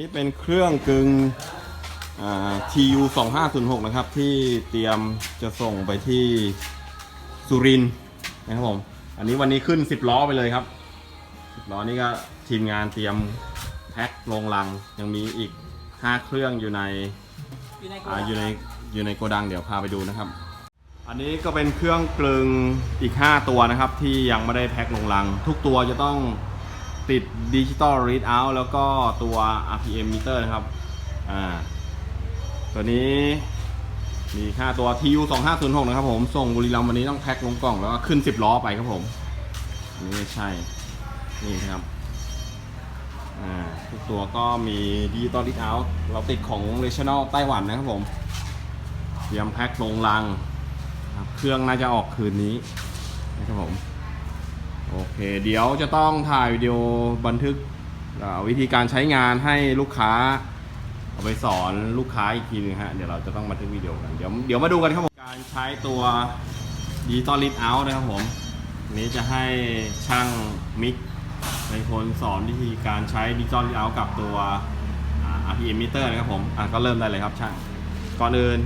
นี้เป็นเครื่องกึง TU 2506นะครับ ที่เตรียมจะส่งไปที่สุรินนะครับผม อันนี้วันนี้ขึ้น 10 ล้อไปเลยครับ 10 ล้อนี่ก็ทีมงานเตรียมแพ็คลงลัง ยังมีอีก 5 เครื่องอยู่ในอยู่ในอ่าอยู่ในอยู่ในโกดังเดี๋ยวพาไปดูนะครับ อันนี้ก็เป็นเครื่องกลึงอีก 5 ตัวนะครับ ที่ยังไม่ได้แพ็คลงลัง ทุกตัวจะต้อง ติดดิจิตอลรีดเอาแล้วก็ตัว RPM meter นะครับ อ่า ตัวนี้มีค่าตัว TU 2506นะครับผม ส่งบุรีรัมย์วันนี้ต้องแพ็คลงกล่องแล้วก็ขึ้น 10 ล้อไปครับผมนนี้ไม่ใช่ นี่นะครับ อ่า ทุกตัวก็มีดิจิตอลรีดเอาเราติดของ Regional ไต้หวันนะครับผมเตรียมแพ็คลงลังครับเครื่องน่าจะออกคืนนี้นะครับผม อเค เดี๋ยวจะต้องถ่ายวิดีโอบันทึกวิธีการใช้งานให้ลูกค้า เอาไปสอนลูกค้าอีกทีหนึงฮะ เดี๋ยวเราจะต้องบันทึกวิดีโอกันเดี๋ยวเดี๋ยวมาดูกันครับผมการใช้ตัวดิจิตอลลิ d เอาท์นะครับผมนี้จะให้ช่างมิกเป็นคนสอนวิธีการใช้ดิจิตอลลิ d เอาท์กับตัวอ่า RPM meter นะครับผมอะก็เริ่มได้เลยครับช่างก่อนอื่น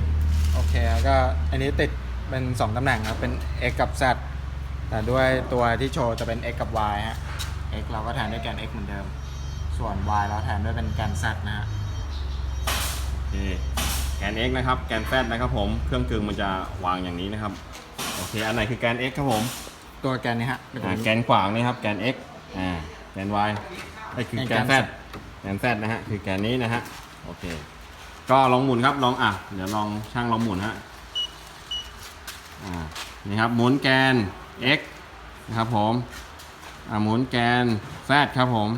โอเคก็อันนี้ติดเป็น 2ตำแหน่งครับเป็น x กับ z แต่ด้วยตัวที่โชว์จะเป็น x กับ y ฮะ x เราก็แทนด้วยแกน x เหมือนเดิม ส่วน y เราแทนด้วยเป็นแกน z นะฮะโอเคแกน x นะครับ แกน z นะครับผม เครื่องกึ่งมันจะวางอย่างนี้นะครับ โอเค อันไหนคือแกน x ครับผม ตัวแกนนี้ฮะเป็นอ่าแกนขวางนี่ครับ แกน x อ่า แกน y ไอ้คือแกน z แกน z นะฮะ คือแกนนี้นะฮะ โอเค ก็ลองหมุนครับ ลองอะ เดี๋ยวลองช่างลองหมุนฮะ อ่า นี่ครับ หมุนแกน x นะครับผมหมุนแกน z ครับผม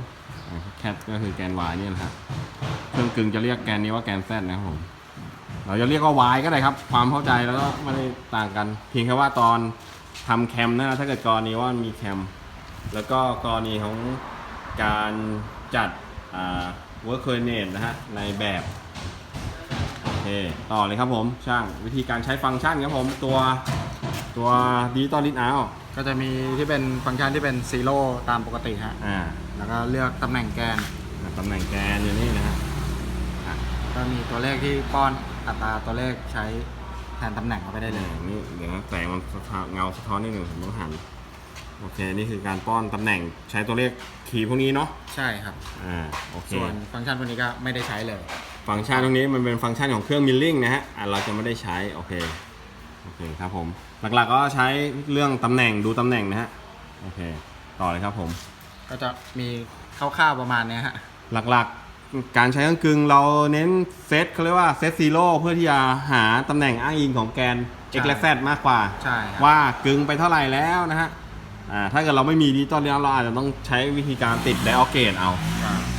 แคทก็คือแกน y นี่แหละครับเครื่องกึ่งจะเรียกแกนนี้ว่าแกน z นะครับผม เราจะเรียกว่า y ก็ได้ครับ ความเข้าใจแล้วก็ไม่ได้ต่างกัน เพียงแค่ว่าตอนทำแคมนะถ้าเกิดกรณีว่ามีแคม แล้วก็กรณีของการจัดอ่า work coordinate นะฮะในแบบโอเคต่อเลยครับผมช่างวิธีการใช้ฟังก์ชันครับผมตัว ตัวดิจิตอลลิ d เอาก็จะมีที่เป็นฟังก์ชันที่เป็นซีโร่ตามปกติฮะ อ่าแล้วก็เลือกตำแหน่งแกนตำแหน่งแกนอยู่นี่นะฮะก็มีตัวเลขที่ป้อนอัตราตัวเลขใช้แทนตำแหน่งเข้าไปได้เลยนี่เดี๋ยวนะแสงมันสะท้อนเงาสะท้อนนิดหนึ่งผมต้องหัน โอเค นี่คือการป้อนตำแหน่งใช้ตัวเลขคีย์พวกนี้เนาะ ใช่ครับ อ่า โอเค ส่วนฟังก์ชันพวกนี้ก็ไม่ได้ใช้เลย ฟังก์ชันตรงนี้มันเป็นฟังก์ชันของเครื่องมิลลิ่งนะฮะอ่าเราจะไม่ได้ใช้ โอเค โอเคครับผม หลักๆก็ใช้เรื่องตำแหน่งดูตำแหน่งนะฮะโอเค ต่อเลยครับผม ก็จะมีคร่าวๆประมาณเนี้ยฮะ หลักๆการใช้เครื่องกึ่งเราเน้นเซตเขาเรียกว่าเซตซีโร่เพื่อที่จะหาตำแหน่งอ้างอิงของแกน x และ z มากกว่า ใช่ครับ ว่ากึ่งไปเท่าไหร่แล้วนะฮะอ่าถ้าเกิดเราไม่มีดิจิตอลแล้วเราอาจจะต้องใช้วิธีการติดไดออเกตเอา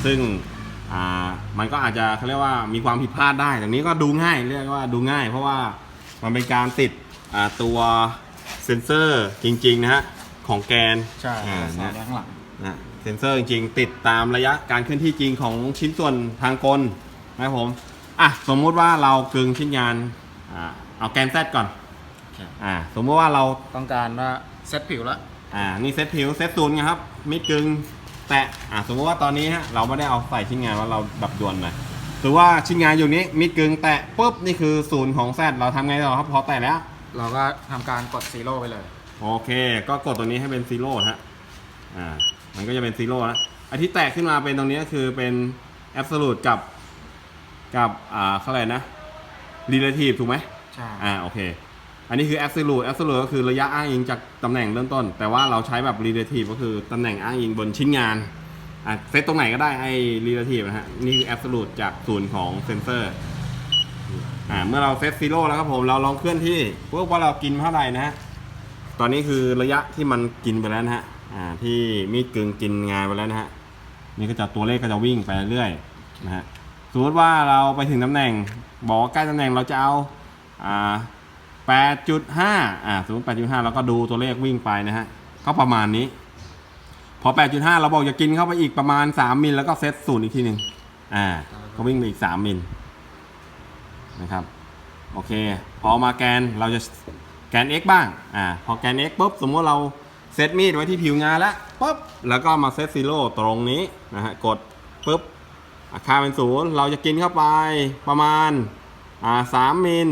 ซึ่งอ่ามันก็อาจจะเขาเรียกว่ามีความผิดพลาดได้แต่นี้ก็ดูง่ายเรียกว่าดูง่าย เพราะว่ามันเป็นการติดอ่า ตัวเซนเซอร์จริงๆนะฮะของแกนใช่อ่าสอนะนข้างหลัง นะเซ็นเซอร์จริงๆ ติดตามระยะการเคลื่อนที่จริงของชิ้นส่วนทางกลนะครับผมอะสมมุติว่าเรากึงชิ้นงานอ่าเอาแกนแซดก่อนอ่าสมมติว่าเราต้องการว่าเซตผิวแล้วอ่านี่เซตผิวเซตศูนย์ไงครับมิดกึงแตะอ่าสมมติว่าตอนนี้ฮะเราไม่ได้เอาใส่ชิ้นงานว่าเราดับด่วนหน่อยหรือว่าชิ้นงานอยู่นี้มิดกึงแตะปุ๊บนี่คือศูนย์ของแซดเราทำไงต่อครับพอแตะแล้ว เราก็ทำการกดซีโร่ไปเลย โอเค ก็กดตัวนี้ให้เป็นซีโร่ฮะ อ่า มันก็จะเป็นซีโร่นะไอที่แตกขึ้นมาเป็นตรงนี้ก็คือเป็นแอบสูตกับกับอ่าเขาอะไรนะ relative ถูกไหมใช่ อ่า โอเค อันนี้คือ absolute absolute ก็คือระยะอ้างอิงจากตำแหน่งเริ่มต้น แต่ว่าเราใช้แบบ relative ก็คือตำแหน่งอ้างอิงบนชิ้นงาน อะเซตตรงไหนก็ได้ไอ้ relative นะฮะ นี่คือ absolute จากศูนย์ของเซนเซอร์ อ่าเมื่อเราเซตซีโร่แล้วครับผมเราลองเคลื่อนที่พวกว่าเรากินเท่าไหร่นะฮะตอนนี้คือระยะที่มันกินไปแล้วนะฮะอ่าที่มีดกึ่งกินงานไปแล้วนะฮะนี่ก็จะตัวเลขก็จะวิ่งไปเรื่อยนะฮะสมมติว่าเราไปถึงตำแหน่ง บอกว่าใกล้ตำแหน่งเราจะเอาอ่า8.5อ่าสมมติ8.5เราก็ดูตัวเลขวิ่งไปนะฮะก็ประมาณนี้ พอ8.5เราบอกจะกินเข้าไปอีกประมาณ3มิลแล้วก็เซตศูนย์อีกทีหนึ่งอ่าก็วิ่งไปอีก3มิล นะครับโอเค พอมาแกนเราจะแกน x บ้างอ่าพอแกน x ปุ๊บสมมติเราเซตมีดไว้ที่ผิวงานแล้วปุ๊บแล้วก็มาเซตซีโร่ตรงนี้นะฮะกดปุ๊บไออะค่าเป็นศูนย์เราจะกินเข้าไปประมาณอ่าสามมิล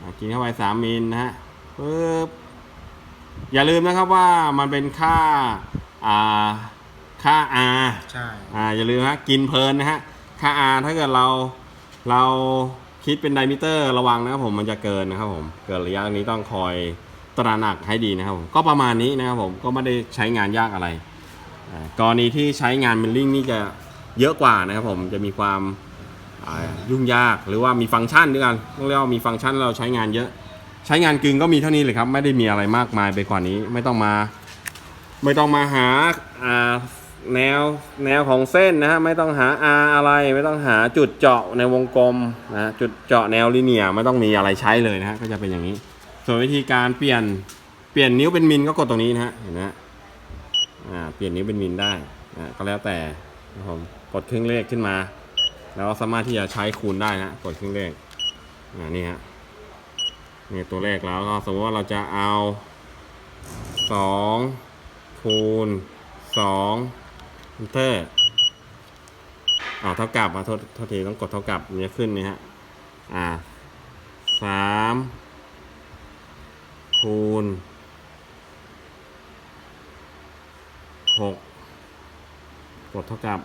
อะกินเข้าไปสามมิลนะฮะปึ๊บอย่าลืมนะครับว่ามันเป็นค่าอ่าค่า R ใช่อ่าอย่าลืมฮะกินเพลินนะฮะค่า R ถ้าเกิดเรา เราคิดเป็นไดมิเตอร์ระวังนะครับผมมันจะเกินนะครับผมเกินระยะนี้ต้องคอยตระหนักให้ดีนะครับผมก็ประมาณนี้นะครับผมก็ไม่ได้ใช้งานยากอะไรกรณีที่ใช้งานมิลลิ่งนี่จะเยอะกว่านะครับผมจะมีความยุ่งยากหรือว่ามีฟังก์ชันด้วยกันต้องเรียกว่ามีฟังก์ชันเราใช้งานเยอะ ใช้งานกึ่งก็มีเท่านี้เลยครับ ไม่ได้มีอะไรมากมายไปกว่านี้ ไม่ต้องมา ไม่ต้องมาหา แนวแนวของเส้นนะฮะไม่ต้องหา R อะไรไม่ต้องหาจุดเจาะในวงกลมนะจุดเจาะแนวลิเนียไม่ต้องมีอะไรใช้เลยนะฮะก็จะเป็นอย่างนี้ ส่วนวิธีการเปลี่ยนเปลี่ยนนิ้วเป็นมิลก็กดตรงนี้นะฮะเห็นไหมฮะอ่าเปลี่ยนนิ้วเป็นมิลได้นะก็แล้วแต่นะครับผมกดเครื่องเลขขึ้นมา แล้วสามารถที่จะใช้คูณได้นะกดเครื่องเลขอ่านี่ฮะนี่ตัวเลขแล้วก็สมมติว่าเราจะเอาสองคูณสอง อนเตอร์อ๋อเท่ากับอะโทษโทษทีต้องกดเท่ากับมันจะขึ้นนี่ฮะ อ่าสามคูณหกกดเท่ากับ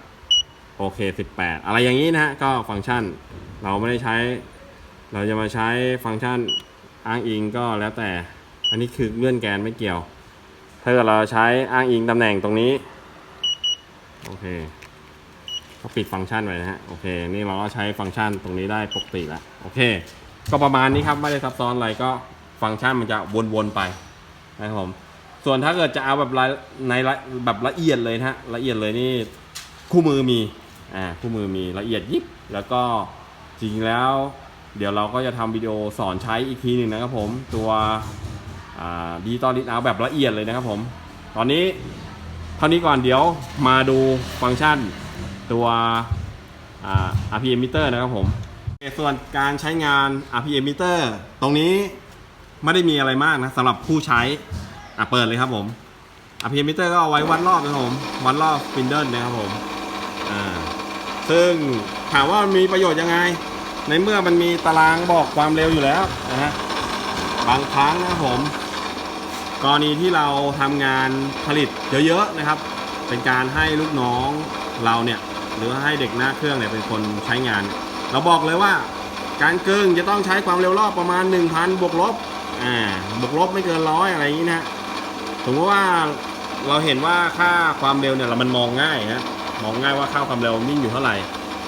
โอเค18อะไรอย่างนี้นะฮะ ก็ฟังก์ชันเราไม่ได้ใช้ เราจะมาใช้ฟังก์ชันอ้างอิงก็แล้วแต่ อันนี้คือเลื่อนแกนไม่เกี่ยว ถ้าเกิดเราใช้อ้างอิงตำแหน่งตรงนี้ โอเคก็ปิดฟังก์ชันไว้นะฮะ โอเค นี่เราก็ใช้ฟังก์ชันตรงนี้ได้ปกติแล้ว โอเค ก็ประมาณนี้ครับ ไม่ได้ซับซ้อนอะไรก็ฟังก์ชันมันจะวนๆไปนะครับผม ส่วนถ้าเกิดจะเอาแบบรายในรายแบบละเอียดเลยนะฮะ ละเอียดเลยนี่คู่มือมี อ่า คู่มือมีละเอียดยิบ แล้วก็จริงๆแล้ว เดี๋ยวเราก็จะทำวิดีโอสอนใช้อีกทีหนึ่งนะครับผม ตัวดิจิตอลลิทเอาแบบละเอียดเลยนะครับผม ตอนนี้ เท่านี้ก่อนเดี๋ยวมาดูฟังก์ชันตัวอ่า RPM meter นะครับผม ส่วนการใช้งาน RPM meter ตรงนี้ไม่ได้มีอะไรมากนะสำหรับผู้ใช้อะเปิดเลยครับผม RPM meter ก็เอาไว้วัดรอบนะครับผม วัดรอบสปินเดิลนะครับผมอ่าซึ่งถามว่ามันมีประโยชน์ยังไง ในเมื่อมันมีตารางบอกความเร็วอยู่แล้วนะฮะบางครั้งนะครับผม กรณีที่เราทำงานผลิตเยอะๆนะครับ เป็นการให้ลูกน้องเราเนี่ยหรือว่าให้เด็กหน้าเครื่องเนี่ยเป็นคนใช้งาน เราบอกเลยว่าการเกิงจะต้องใช้ความเร็วรอบประมาณ 1,000 บวกลบอ่าบวกลบไม่เกินร้อยอะไรอย่างนี้นะฮะสมมติว่าเราเห็นว่าค่าความเร็วเนี่ยเรามันมองง่ายนะมองง่ายว่าค่าความเร็วนิ่งอยู่เท่าไหร่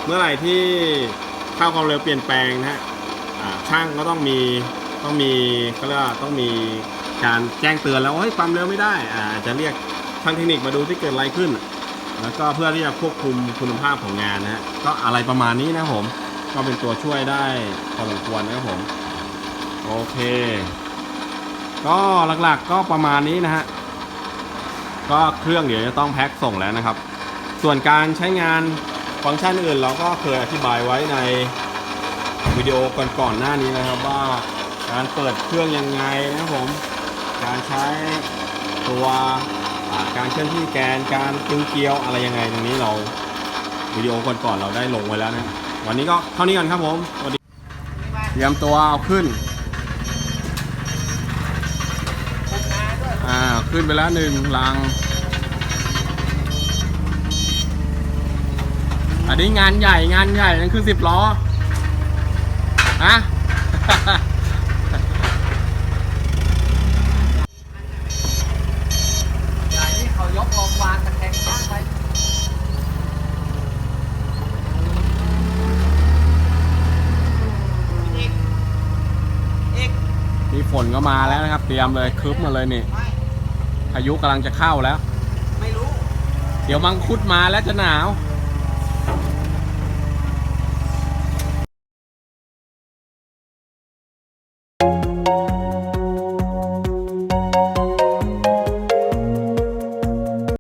เมื่อไหร่ที่ค่าความเร็วเปลี่ยนแปลงนะฮะช่างก็ต้องมีต้องมีก็เรียกว่าต้องมี การแจ้งเตือนแล้วว่าเฮ้ยความเร็วไม่ได้อ่าจจะเรียกช่างเทคนิคมาดูที่เกิดอะไรขึ้น แล้วก็เพื่อที่จะควบคุมคุณภาพของงานนะฮะก็อะไรประมาณนี้นะผมก็เป็นตัวช่วยได้พอสมควรนะครับผมโอเค ก็หลักๆก็ประมาณนี้นะฮะก็เครื่องเดี๋ยวจะต้องแพ็คส่งแล้วนะครับ ส่วนการใช้งานฟังก์ชันอื่นเราก็เคยอธิบายไว้ในวิดีโอก่อนๆหน้านี้นะครับว่าการเปิดเครื่องยังไงนะครับผม การใช้ตัวการเคลื่อนที่แกนการตึงเกลียวอะไรยังไงตรงนี้เราวิดีโอก่อนๆเราได้ลงไว้แล้วนะวันนี้ก็เท่านี้กันครับผมสวัสดีเตรียมตัวเอาขึ้นอ่าขึ้นไปแล้วหนึ่งลัง อันนี้งานใหญ่งานใหญ่นั่นคือสิบล้ออะ อย่างนี้เขายกลงวางตะแคงข้างไว้ อีก อีก มีฝนก็มาแล้วนะครับ เตรียมเลยครึบมาเลยนี่ไม่พายุกำลังจะเข้าแล้วไม่รู้เดี๋ยวมังคุดมาแล้วจะหนาวไ